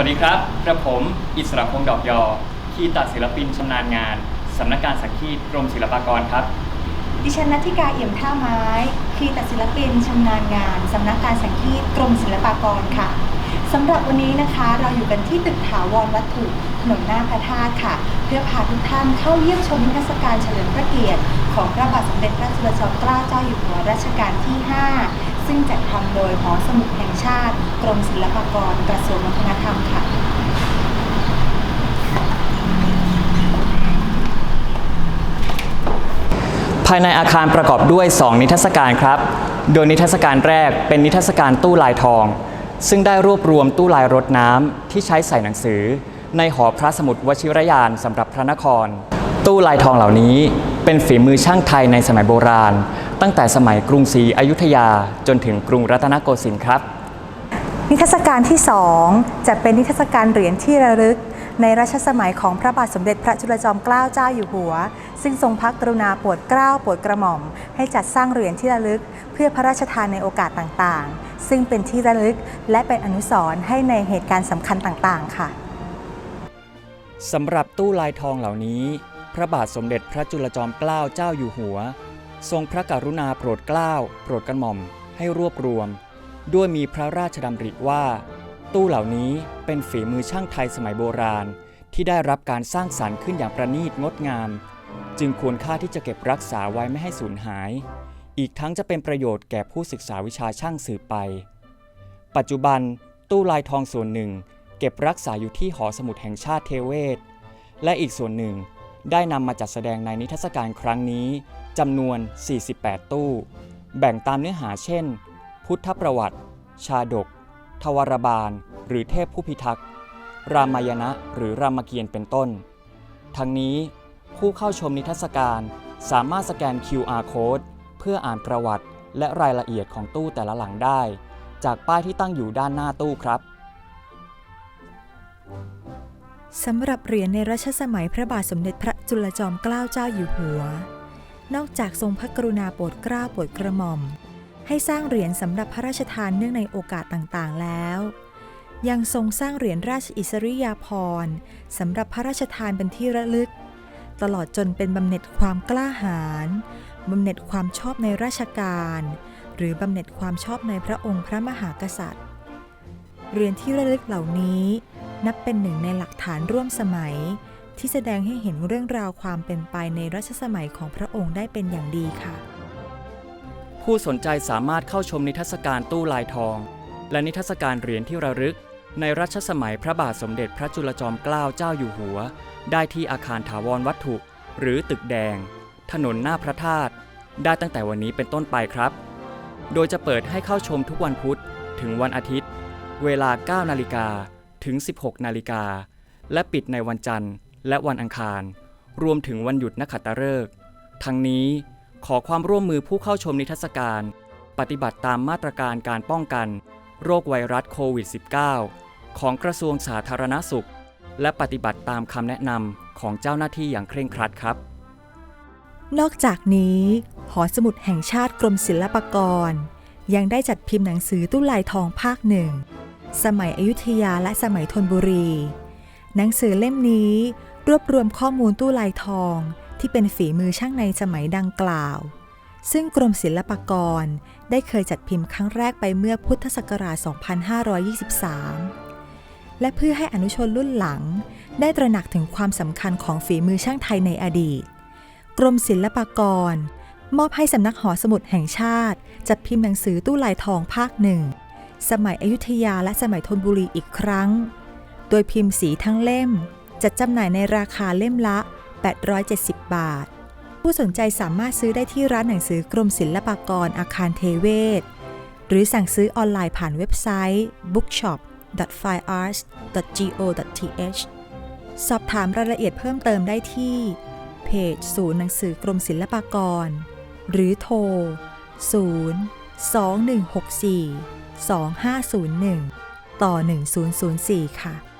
วัสดีครับ กระผมอิสระพงษ์ดอกยอคีตัดศิลปินชำนาญงาน สำนักการสังคีตกรมศิลปากรครับ ดิฉันนัทธิกาเอี่ยมท่าไม้คีตัดศิลปินชำนาญงาน สำนักการสังคีตกรมศิลปากรค่ะสำหรับวันนี้นะคะเราอยู่กันที่ตึกถาวรวัตถุถนนหน้าพระธาตุค่ะ เพื่อพาทุกท่านเข้าเยี่ยมชมนิทรรศการเฉลิมพระเกียรติ ของพระบาทสมเด็จพระจุลจอมเกล้าเจ้าอยู่หัวรัชกาลที่ 5 ซึ่งจัดทำโดยหอสมุดแห่งชาติ กรมศิลปากรกระทรวงวัฒนธรรมค่ะภายในอาคารประกอบด้วย 2 นิทรรศการครับ โดยนิทรรศการแรกเป็นนิทรรศการตู้ลายทอง ซึ่งได้รวบรวมตู้ลายรถน้ำที่ใช้ใส่หนังสือ ในหอพระสมุดวชิรยานสำหรับพระนคร ตู้ลายทองเหล่านี้เป็นฝีมือช่างไทยในสมัยโบราณ ตั้งแต่สมัยกรุงศรีอยุธยาจนถึงกรุงรัตนโกสินทร์ครับ นิทรรศการที่ 2 จะเป็นนิทรรศการเหรียญที่ระลึก ในรัชสมัยของพระบาทสมเด็จพระจุลจอมเกล้าเจ้าอยู่หัว ซึ่งทรงพระกรุณาโปรดเกล้าโปรดกระหม่อม ให้จัดสร้างเหรียญที่ระลึก เพื่อพระราชทานในโอกาสต่างๆ ซึ่งเป็นที่ระลึกและเป็นอนุสรณ์ให้ในเหตุการณ์สำคัญต่างๆ ค่ะสำหรับตู้ลายทองเหล่านี้ พระบาทสมเด็จพระจุลจอมเกล้าเจ้าอยู่หัว ทรงพระกรุณาโปรดเกล้า โปรดกระหม่อมให้รวบรวม ด้วยมีพระราชดำริว่า ตู้เหล่านี้เป็นฝีมือช่างไทยสมัยโบราณ ที่ได้รับการสร้างสรรค์ขึ้นอย่างประณีตงดงาม จึงควรค่าที่จะเก็บรักษาไว้ไม่ให้สูญหาย อีกทั้งจะเป็นประโยชน์แก่ผู้ศึกษาวิชาช่างสืบไป ปัจจุบัน ตู้ลายทองส่วนหนึ่ง เก็บรักษาอยู่ที่หอสมุดแห่งชาติเทเวศ และอีกส่วนหนึ่ง ได้นำมาจัดแสดงในนิทรรศการครั้งนี้จำนวน 48 ตู้ แบ่งตามเนื้อหาเช่น พุทธประวัติ ชาดก ทวารบาล หรือเทพผู้พิทักษ์ รามายณะหรือรามเกียรติ์เป็นต้น ทั้งนี้ผู้เข้าชมนิทรรศการสามารถสแกน QR code เพื่ออ่านประวัติและรายละเอียดของตู้แต่ละหลังได้ จากป้ายที่ตั้งอยู่ด้านหน้าตู้ครับ สำหรับเหรียญในรัชสมัยพระบาทสมเด็จพระจุลจอมเกล้าเจ้าอยู่หัว นอกจากทรงพระกรุณาโปรดเกล้าโปรดกระหม่อม ให้สร้างเหรียญสำหรับพระราชทานเนื่องในโอกาสต่างๆแล้ว ยังทรงสร้างเหรียญราชอิสริยาภรณ์สำหรับพระราชทานเป็นที่ระลึก ตลอดจนเป็นบำเหน็จความกล้าหาญบำเหน็จความชอบในราชการ หรือบำเหน็จความชอบในพระองค์พระมหากษัตริย์เหรียญที่ระลึกเหล่านี้ นับเป็นหนึ่งในหลักฐานร่วมสมัย ที่แสดงให้เห็นเรื่องราวความเป็นไปในรัชสมัยของพระองค์ได้เป็นอย่างดีค่ะ ผู้สนใจสามารถเข้าชมนิทรรศการตู้ลายทอง และนิทรรศการเหรียญที่ระลึก ในรัชสมัยพระบาทสมเด็จพระจุลจอมเกล้าเจ้าอยู่หัว ได้ที่อาคารถาวรวัตถุ หรือตึกแดง ถนนหน้าพระธาตุได้ตั้งแต่วันนี้เป็นต้นไปครับ โดยจะเปิดให้เข้าชมทุกวันพุธถึงวันอาทิตย์ เวลา 9 นาฬิกา ถึง 16 นาฬิกา และปิดในวันจันทร์ และวันอังคาร รวมถึงวันหยุดนักขัตฤกษ์ทั้งนี้ขอความร่วมมือผู้เข้าชมนิทรรศการ ปฏิบัติตามมาตรการการป้องกัน โรคไวรัสโควิด -19 ของกระทรวงสาธารณสุข และปฏิบัติตามคำแนะนำของเจ้าหน้าที่อย่างเคร่งครัดครับ นอกจากนี้ หอสมุดแห่งชาติกรมศิลปากร ยังได้จัดพิมพ์หนังสือตู้ลายทองภาคหนึ่ง สมัยอยุธยาและสมัยธนบุรี หนังสือเล่มนี้รวบรวมข้อมูลตู้ลายทองที่เป็นฝีมือช่างในสมัยดังกล่าว ซึ่งกรมศิลปากรได้เคยจัดพิมพ์ครั้งแรกไปเมื่อพุทธศักราช 2523 และเพื่อให้อนุชนรุ่นหลัง ได้ตระหนักถึงความสำคัญของฝีมือช่างไทยในอดีต กรมศิลปากร มอบให้สำนักหอสมุดแห่งชาติ จัดพิมพ์หนังสือตู้ลายทองภาคหนึ่ง สมัยอยุธยาและสมัยธนบุรีอีกครั้ง โดยพิมพ์สีทั้งเล่ม จัดจำหน่ายในราคาเล่มละ 870 บาท ผู้สนใจสามารถซื้อได้ที่ร้านหนังสือกรมศิลปากรอาคารเทเวศ หรือสั่งซื้อออนไลน์ผ่านเว็บไซต์ bookshop f i e a r t s g o t h สอบถามรายละเอียดเพิ่มเติมได้ที่เพจศูนย์หนังสือกรมศิลปากร หรือโทร 0 2164 2501 ต่อ 1004 ค่ะ